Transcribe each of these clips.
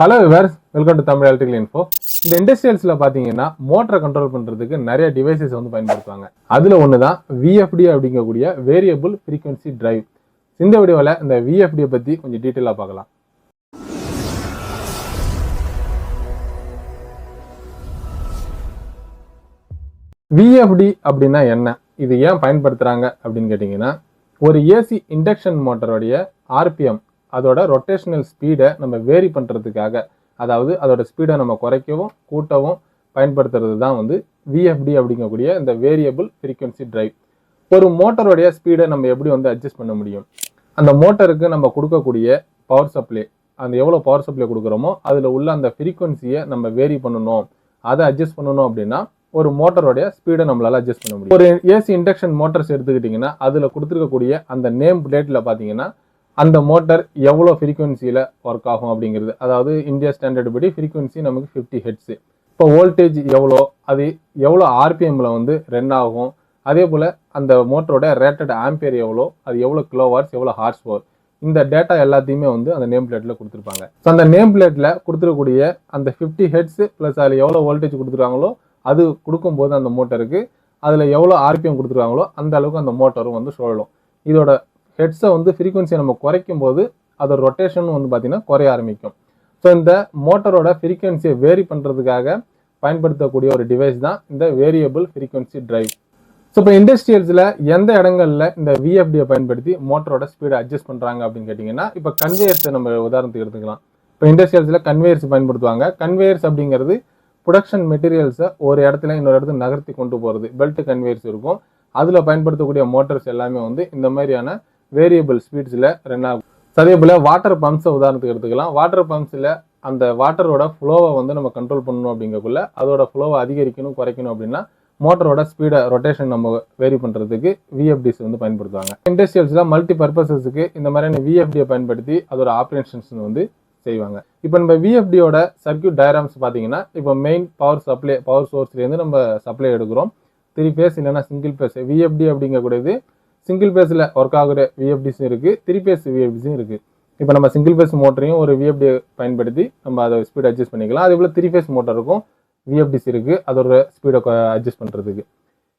Hello viewers welcome to Tamil electrical info இந்த இண்டஸ்ட்ரியல்ஸில் பார்த்தீங்கன்னா மோட்டரை கண்ட்ரோல் பண்ணுறதுக்கு நிறைய டிவைசஸ் வந்து பயன்படுத்துவாங்க. அதில் ஒன்று தான் விஎஃப்டி அப்படிங்கக்கூடிய வேரியபிள் ஃப்ரீக்வன்சி டிரைவ் இந்த வீடியோவில் இந்த விஎஃப்டியை பற்றி கொஞ்சம் டீட்டெயிலாக பார்க்கலாம். விஎஃப்டி அப்படின்னா என்ன? இது ஏன் பயன்படுத்துகிறாங்க அப்படின்னு கேட்டிங்கன்னா ஒரு ஏசி இண்டக்ஷன் மோட்டருடைய ஆர்பிஎம் அதோட ரொட்டேஷனல் ஸ்பீடை நம்ம வேரி பண்ணுறதுக்காக அதாவது அதோட ஸ்பீடை நம்ம குறைக்கவும் கூட்டவும் பயன்படுத்துறது தான் வந்து விஎஃப்டி அப்படிங்கக்கூடிய இந்த வேரியபிள் ஃப்ரீக்வன்சி டிரைவ் ஒரு மோட்டருடைய ஸ்பீடை நம்ம எப்படி வந்து அட்ஜஸ்ட் பண்ண முடியும்? அந்த மோட்டருக்கு நம்ம கொடுக்கக்கூடிய பவர் சப்ளை அந்த எவ்வளோ பவர் சப்ளை கொடுக்குறோமோ அதில் உள்ள அந்த ஃப்ரீக்வன்சியை நம்ம வேரி பண்ணணும். அதை அட்ஜஸ்ட் பண்ணணும் அப்படின்னா ஒரு மோட்டருடைய ஸ்பீடை நம்மளால் அட்ஜஸ்ட் பண்ண முடியும். ஒரு ஏசி இண்டக்ஷன் மோட்டர்ஸ் எடுத்துக்கிட்டிங்கன்னா அதில் கொடுத்துருக்கக்கூடிய அந்த நேம் பிளேட்டில் பார்த்தீங்கன்னா அந்த மோட்டர் எவ்வளோ ஃப்ரீக்குவென்சியில் ஒர்க் ஆகும் அப்படிங்கிறது. அதாவது இந்தியா ஸ்டாண்டர்ட் படி ஃப்ரீக்குவென்சி நமக்கு ஃபிஃப்டி ஹெட்ஸு இப்போ வோல்டேஜ் எவ்வளோ? அது எவ்வளோ ஆர்பிஎம்மில் வந்து ரன் ஆகும்? அதே போல் அந்த மோட்டரோட ரேட்டட் ஆம்பியர் எவ்வளோ? அது எவ்வளோ கிலோவாட்ஸ் எவ்வளோ ஹார்ஸ் பவர் இந்த டேட்டா எல்லாத்தையுமே வந்து அந்த நேம் பிளேட்டில் கொடுத்துருப்பாங்க. ஸோ அந்த நேம் பிளேட்டில் கொடுத்துருக்கூடிய அந்த ஃபிஃப்டி ஹெட்ஸ் ப்ளஸ் அதில் எவ்வளோ வோல்டேஜ் கொடுத்துருக்காங்களோ அது கொடுக்கும்போது அந்த மோட்டருக்கு அதில் எவ்வளோ ஆர்பிஎம் கொடுத்துருக்காங்களோ அந்த அளவுக்கு அந்த மோட்டரும் வந்து சுழலும். இதோட ஹெட்ஸை வந்து ஃப்ரீக்வன்சியை நம்ம குறைக்கும் போது அதோட ரொட்டேஷன் வந்து பார்த்திங்கன்னா குறைய ஆரம்பிக்கும். ஸோ இந்த மோட்டரோட ஃப்ரீக்வன்சியை வேரி பண்ணுறதுக்காக பயன்படுத்தக்கூடிய ஒரு டிவைஸ் தான் இந்த வேரியபிள் ஃப்ரீக்வன்சி டிரைவ் ஸோ இப்போ இண்டஸ்ட்ரியல்ஸில் எந்த இடங்களில் இந்த விஎஃப்டியை பயன்படுத்தி மோட்டரோட ஸ்பீடை அட்ஜஸ்ட் பண்ணுறாங்க அப்படின்னு கேட்டிங்கன்னா இப்போ கன்வேயர்ஸை நம்ம உதாரணத்துக்கு எடுத்துக்கலாம். இப்போ இண்டஸ்ட்ரியல்ஸில் கன்வேயர்ஸ் பயன்படுத்துவாங்க. கன்வேயர்ஸ் அப்படிங்கிறது ப்ரொடக்ஷன் மெட்டீரியல்ஸை ஒரு இடத்துல இன்னொரு இடத்துக்கு நகர்த்தி கொண்டு போகிறது பெல்ட் கன்வேயர்ஸ் இருக்கும். அதில் பயன்படுத்தக்கூடிய மோட்டர்ஸ் எல்லாமே வந்து இந்த மாதிரியான வேரியபிள் ஸ்பீட்ஸில் ரன் ஆகும். அதே போல் வாட்டர் பம்ப்ஸை உதாரணத்துக்கு எடுத்துக்கலாம். வாட்டர் பம்ப்ஸில் அந்த வாட்டரோட ஃப்ளோவை வந்து நம்ம கண்ட்ரோல் பண்ணணும் அப்படிங்கக்குள்ள அதோட ஃப்ளோவை அதிகரிக்கணும் குறைக்கணும் அப்படின்னா மோட்டரோட ஸ்பீடை ரொட்டேஷன் நம்ம வேரி பண்ணுறதுக்கு விஎஃப்டிஸ் வந்து பயன்படுத்துவாங்க. இண்டஸ்ட்ரியல்ஸில் மல்டி பர்பஸஸுக்கு இந்த மாதிரியான விஎஃப்டியை பயன்படுத்தி அதோட ஆப்ரேஷன்ஸ் வந்து செய்வாங்க. இப்போ நம்ம விஎஃப்டியோட சர்க்கியூட் டயராம்ஸ் பார்த்தீங்கன்னா இப்போ மெயின் பவர் சப்ளை பவர் சோர்ஸ்லேருந்து நம்ம சப்ளை எடுக்கிறோம். த்ரீ ஃபேஸ் இல்லைன்னா சிங்கிள் ஃபேஸ் விஎஃப்டி அப்படிங்கக்கூடியது சிங்கிள் ஃபேஸில் ஒர்க் ஆகிற விஎஃப்டிஸும் இருக்குது த்ரீ ஃபேஸ் விஎஃப்டிஸும் இருக்குது இப்போ நம்ம சிங்கிள் ஃபேஸ் மோட்டரையும் ஒரு விஎஃப்டி பயன்படுத்தி நம்ம அதை ஸ்பீட் அட்ஜஸ்ட் பண்ணிக்கலாம். அதே போல் த்ரீ ஃபேஸ் மோட்டருக்கும் விஎஃப்டிஸ் இருக்குது அதோட ஸ்பீடை அட்ஜஸ்ட் பண்ணுறதுக்கு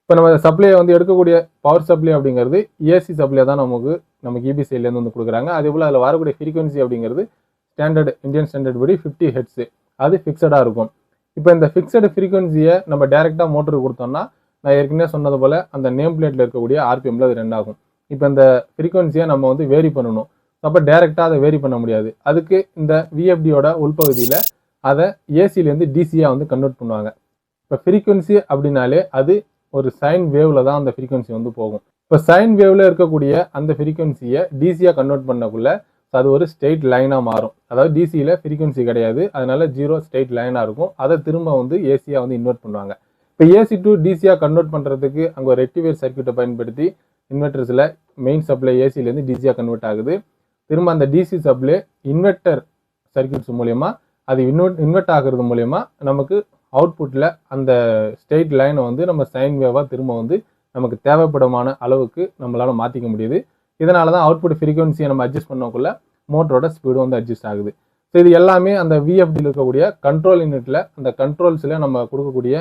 இப்போ நம்ம சப்ளையை வந்து எடுக்கக்கூடிய பவர் சப்ளை அப்படிங்கிறது ஏசி சப்ளை தான் நமக்கு நமக்கு இபி சைட்லேருந்து வந்து கொடுக்குறாங்க. அதே போல் அதில் வரக்கூடிய ஃப்ரீக்வன்சி அப்படிங்கிறது ஸ்டாண்டர்ட் இந்தியன் ஸ்டாண்டர்ட் படி ஃபிஃப்டி ஹெட்ஸு அது ஃபிக்ஸடாக இருக்கும். இப்போ இந்த ஃபிக்ஸடு ஃப்ரீக்வன்சியை நம்ம டேரெக்டாக மோட்டருக்கு கொடுத்தோம்னா நான் ஏற்கனவே சொன்னது போல் அந்த நேம் பிளேட்டில் இருக்கக்கூடிய ஆர்பிஎம்ல அது ரெண்டு ஆகும். இப்போ இந்த ஃப்ரீக்வன்சியை நம்ம வந்து வேரி பண்ணணும். அப்போ டேரெக்டாக அதை வேரி பண்ண முடியாது. அதுக்கு இந்த விஎஃப்டியோட உள்பகுதியில் அதை ஏசிலேருந்து டிசியாக வந்து கன்வெர்ட் பண்ணுவாங்க. இப்போ ஃப்ரீக்வன்சி அப்படின்னாலே அது ஒரு சைன் வேவில் தான் அந்த ஃப்ரீக்வன்சி வந்து போகும். இப்போ சைன் வேவில் இருக்கக்கூடிய அந்த ஃப்ரீக்வன்சியை டிசியாக கன்வெர்ட் பண்ணக்குள்ள அது ஒரு ஸ்ட்ரெயிட் லைனாக மாறும். அதாவது டிசியில் ஃப்ரீக்வன்சி கிடையாது. அதனால ஜீரோ ஸ்டேட் லைனாக இருக்கும். அதை திரும்ப வந்து ஏசியாக வந்து இன்வெர்ட் பண்ணுவாங்க. இப்போ ஏசி டு டிசியாக கன்வெர்ட் பண்ணுறதுக்கு அங்கே ஒரு ரெக்டிவேர் சர்க்கியூட்டை பயன்படுத்தி இன்வெர்டர்ஸில் மெயின் சப்ளை ஏசிலேருந்து டிசியாக கன்வெர்ட் ஆகுது. திரும்ப அந்த டிசி சப்ளை இன்வெர்டர் சர்க்கியூட்ஸ் மூலயமா அது இன்வெர்ட் இன்வெர்ட் ஆகுறது மூலயமா நமக்கு அவுட்புட்டில் அந்த ஸ்டேட் லைனை வந்து நம்ம சைன் வேவாக திரும்ப வந்து நமக்கு தேவைப்படமான அளவுக்கு நம்மளால் மாற்றிக்க முடியுது. இதனால தான் அவுட்புட் ஃப்ரீக்வன்சியை நம்ம அட்ஜஸ்ட் பண்ணக்குள்ள மோட்டரோட ஸ்பீடு வந்து அட்ஜஸ்ட் ஆகுது. ஸோ இது எல்லாமே அந்த விஎஃப்டியில் இருக்கக்கூடிய கண்ட்ரோல் யூனிட்டில் அந்த கண்ட்ரோல்ஸில் நம்ம கொடுக்கக்கூடிய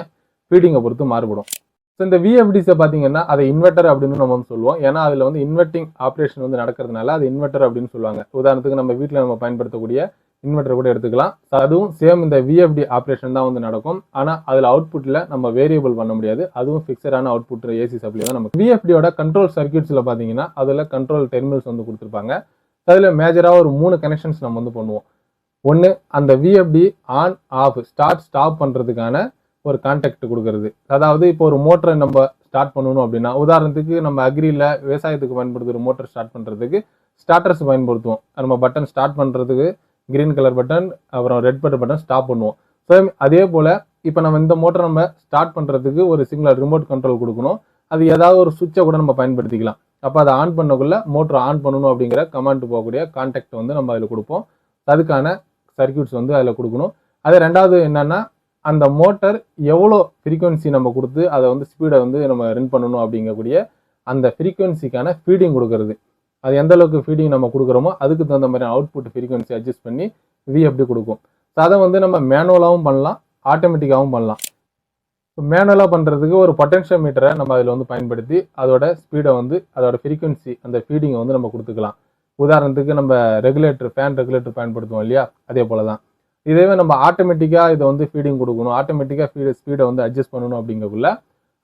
ஃபீடிங்கை பொறுத்து மாறுபடும். ஸோ இந்த விஎஃப்டிஸை பார்த்தீங்கன்னா அதை இன்வெர்டர் அப்படின்னு நம்ம வந்து சொல்லுவோம். ஏன்னா அதில் வந்து இன்வெர்ட்டிங் ஆப்ரேஷன் வந்து நடக்கிறதுனால அது இன்வெர்டர் அப்படின்னு சொல்லுவாங்க. உதாரணத்துக்கு நம்ம வீட்டில் நம்ம பயன்படுத்தக்கூடிய இன்வெர்டர் கூட எடுத்துக்கலாம். அதுவும் சேம் இந்த விஎஃப்டி ஆப்ரேஷன் தான் வந்து நடக்கும். ஆனால் அதில் அவுட்புட்டில் நம்ம வேரியபிள் பண்ண முடியாது. அதுவும் ஃபிக்ஸடான அவுட்புட் ஏசி சப்ளை தான் நமக்கு. விஎஃப்டியோட கண்ட்ரோல் சர்க்கியூட்ஸில் பார்த்தீங்கன்னா அதில் கண்ட்ரோல் டெர்மினல்ஸ் வந்து கொடுத்துருப்பாங்க. அதில் மேஜராக ஒரு மூணு கனெக்ஷன்ஸ் நம்ம வந்து பண்ணுவோம். ஒன்று அந்த VFD on off start stop பண்ணுறதுக்கான ஒரு கான்டாக்ட் கொடுக்கறது. அதாவது இப்போ ஒரு மோட்டரை நம்ம ஸ்டார்ட் பண்ணணும் அப்படின்னா உதாரணத்துக்கு நம்ம அக்ரியில் விவசாயத்துக்கு பயன்படுத்துகிற மோட்டர் ஸ்டார்ட் பண்ணுறதுக்கு ஸ்டார்டர்ஸ் பயன்படுத்துவோம். நம்ம பட்டன் ஸ்டார்ட் பண்ணுறதுக்கு கிரீன் கலர் பட்டன் அப்புறம் ரெட் கலர் பட்டன் ஸ்டாப் பண்ணுவோம். ஸோ அதே போல் இப்போ நம்ம இந்த மோட்டர் நம்ம ஸ்டார்ட் பண்ணுறதுக்கு ஒரு சிங்கிள் ரிமோட் கண்ட்ரோல் கொடுக்கணும். அது ஏதாவது ஒரு சுவிட்சை கூட நம்ம பயன்படுத்திக்கலாம். அப்போ அதை ஆன் பண்ணக்குள்ளே மோட்டர் ஆன் பண்ணணும் அப்படிங்கிற கமாண்ட் போகக்கூடிய கான்டாக்ட் வந்து நம்ம அதில் கொடுப்போம். அதுக்கான சர்க்கியூட்ஸ் வந்து அதில் கொடுக்கணும். அது ரெண்டாவது என்னென்னா அந்த மோட்டர் எவ்வளோ ஃப்ரீக்குவென்சி நம்ம கொடுத்து அதை வந்து ஸ்பீடை வந்து நம்ம ரன் பண்ணணும் அப்படிங்கக்கூடிய அந்த ஃப்ரீக்குவென்சிக்கான ஃபீடிங் கொடுக்கறது. அது எந்த அளவுக்கு ஃபீடிங் நம்ம கொடுக்குறோமோ அதுக்கு தகுந்த மாதிரி அவுட்புட் ஃப்ரீக்குவென்சி அட்ஜஸ்ட் பண்ணி விஎஃப்டி கொடுக்கும். ஸோ அதை வந்து நம்ம மேனுவலாகவும் பண்ணலாம் ஆட்டோமேட்டிக்காகவும் பண்ணலாம். இப்போ மேனுவலாக பண்ணுறதுக்கு ஒரு பொட்டன்ஷியல் மீட்டரை நம்ம அதில் வந்து பயன்படுத்தி அதோட ஸ்பீடை வந்து அதோட ஃப்ரீக்குவென்சி அந்த ஃபீடிங்கை வந்து நம்ம கொடுத்துக்கலாம். உதாரணத்துக்கு நம்ம ரெகுலேட்டர் ஃபேன் ரெகுலேட்டர் பயன்படுத்துவோம் இல்லையா? அதே போல தான் இதேவே நம்ம ஆட்டோமேட்டிக்காக இதை வந்து ஃபீடிங் கொடுக்கணும். ஆட்டோமேட்டிக்காக ஃபீடு ஸ்பீடை வந்து அட்ஜஸ்ட் பண்ணணும் அப்படிங்கக்குள்ள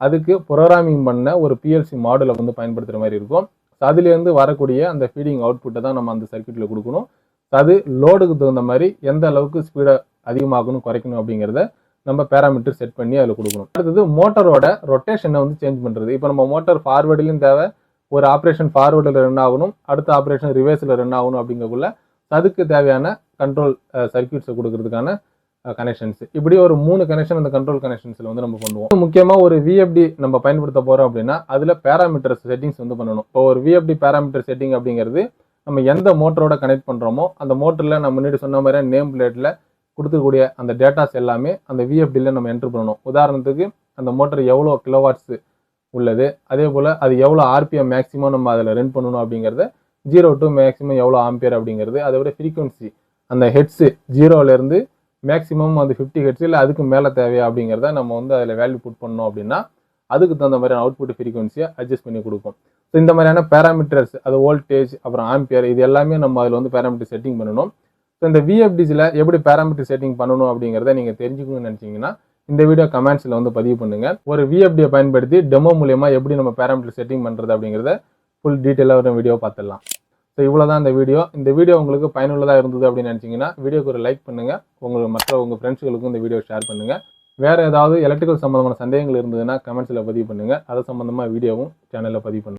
அதுக்கு ப்ரோக்ராமிங் பண்ண ஒரு பிஎல்சி மாடலை வந்து பயன்படுத்துகிற மாதிரி இருக்கும். ஸோ அதுலேருந்து வரக்கூடிய அந்த ஃபீடிங் அவுட்புட்டை தான் நம்ம அந்த சர்க்யூட்டில் கொடுக்கணும். அது லோடுக்கு தகுந்த மாதிரி எந்த அளவுக்கு ஸ்பீடை அதிகமாகணும் குறைக்கணும் அப்படிங்கிறத நம்ம பேராமீட்டர் செட் பண்ணி அதில் கொடுக்கணும். அடுத்தது மோட்டரோட ரொட்டேஷனை வந்து சேஞ்ச் பண்ணுறது இப்போ நம்ம மோட்டார் ஃபார்வேர்டுலையும் தேவை. ஒரு ஆப்ரேஷன் ஃபார்வேர்டில் ரன் ஆகணும். அடுத்த ஆப்ரேஷன் ரிவர்ஸில் ரன் ஆகணும் அப்படிங்கக்குள்ள அதுக்கு தேவையான கண்ட்ரோல் சர்க்யூட்ஸை uh, கொடுக்கறதுக்கான uh, கனெக்ஷன்ஸ் இப்படி ஒரு மூணு கனெக்ஷன் அந்த கண்ட்ரோல் கனெக்ஷன்ஸில் வந்து நம்ம பண்ணுவோம் முக்கியமாக ஒரு விஎஃப்டி நம்ம பயன்படுத்த போகிறோம் அப்படின்னா அதில் பேராமீட்டர்ஸ் செட்டிங்ஸ் வந்து பண்ணணும். இப்போ ஒரு விஎஃப்டி பேராமீட்டர் செட்டிங் அப்படிங்கிறது நம்ம எந்த மோட்டரோட கனெக்ட் பண்ணுறோமோ அந்த மோட்டரில் நம்ம முன்னாடி சொன்ன மாதிரி நேம் பிளேட்டில் கொடுத்துக்கூடிய அந்த டேட்டாஸ் எல்லாமே அந்த விஎஃப்டியில் நம்ம என்ட்ரு பண்ணணும். உதாரணத்துக்கு அந்த மோட்டர் எவ்வளோ கிலோவாட்ஸ் உள்ளது அதே போல் அது எவ்வளோ ஆர்பிஎம் மேக்ஸிமம் நம்ம அதில் ரன் பண்ணணும் அப்படிங்கிறத ஜீரோ டு மேக்ஸிமம் எவ்வளோ ஆம்பியர் அப்படிங்கிறது அதை விட ஃப்ரீக்வன்சி அந்த ஹெட்ஸு ஜீரோவிலேருந்து மேக்ஸிமம் அந்த ஃபிஃப்டி ஹெட்ஸ் இல்லை அதுக்கு மேலே தேவையா அப்படிங்கிறத நம்ம வந்து அதில் வேல்யூ புட் பண்ணோம் அப்படின்னா அதுக்கு தகுந்த மாதிரியான அவுட்புட் ஃப்ரீக்வன்சியை அட்ஜஸ்ட் பண்ணி கொடுக்கும். ஸோ இந்த மாதிரியான பேராமீட்டர்ஸ் அது வோல்டேஜ் அப்புறம் ஆம்பியர் இது எல்லாமே நம்ம அதில் வந்து பேராமீட்டர் செட்டிங் பண்ணணும். ஸோ இந்த விஎஃப்டிஸில் எப்படி பேராமீட்டர் செட்டிங் பண்ணணும் அப்படிங்கிறத நீங்கள் தெரிஞ்சுக்கணும்னு நினச்சிங்கன்னா இந்த வீடியோ கமெண்ட்ஸில் வந்து பதிவு பண்ணுங்கள் ஒரு விஎஃப்டியை பயன்படுத்தி டெமோ மூலியமாக எப்படி நம்ம பேராமீட்டர் செட்டிங் பண்ணுறது அப்படிங்கிறத ஃபுல் டீட்டெயிலாக ஒரு வீடியோ பார்த்துடலாம். ஸோ இவ்வளோ தான் இந்த வீடியோ இந்த வீடியோ உங்களுக்கு பயனுள்ளதாக இருந்தது அப்படின்னு நினச்சிங்கன்னா வீடியோக்கு ஒரு லைக் பண்ணுங்கள் உங்களுக்கு மற்ற உங்கள் ஃப்ரெண்ட்ஸுகளுக்கும் இந்த வீடியோ ஷேர் பண்ணுங்கள் வேறு ஏதாவது எலக்ட்ரிக்கல் சம்மந்தமான சந்தேகங்கள் இருந்ததுன்னா கமெண்ட்ஸில் பதிவு பண்ணுங்கள் அது சம்மந்தமாக வீடியோவும் சேனலில் பதிவு பண்ணுங்கள்